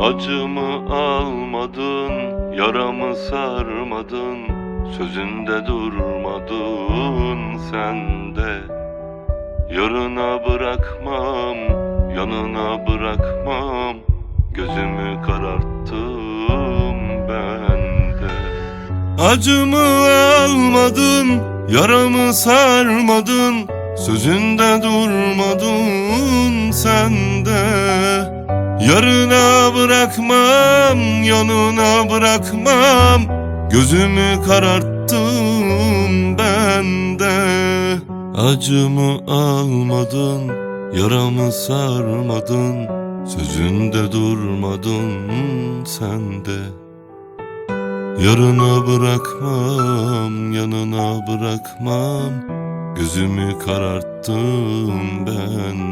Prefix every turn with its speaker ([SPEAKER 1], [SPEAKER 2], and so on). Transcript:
[SPEAKER 1] Acımı almadın, yaramı sarmadın Sözünde durmadın sen de. Yarına bırakmam, yanına bırakmam Gözümü kararttım ben de. Acımı almadın, yaramı sarmadın Sözünde durmadın sen Yarına bırakmam, yanına bırakmam. Gözümü kararttım ben de Acımı almadın, yaramı sarmadın. Sözünde durmadın sen de. Yarına bırakmam, yanına bırakmam. Gözümü kararttım ben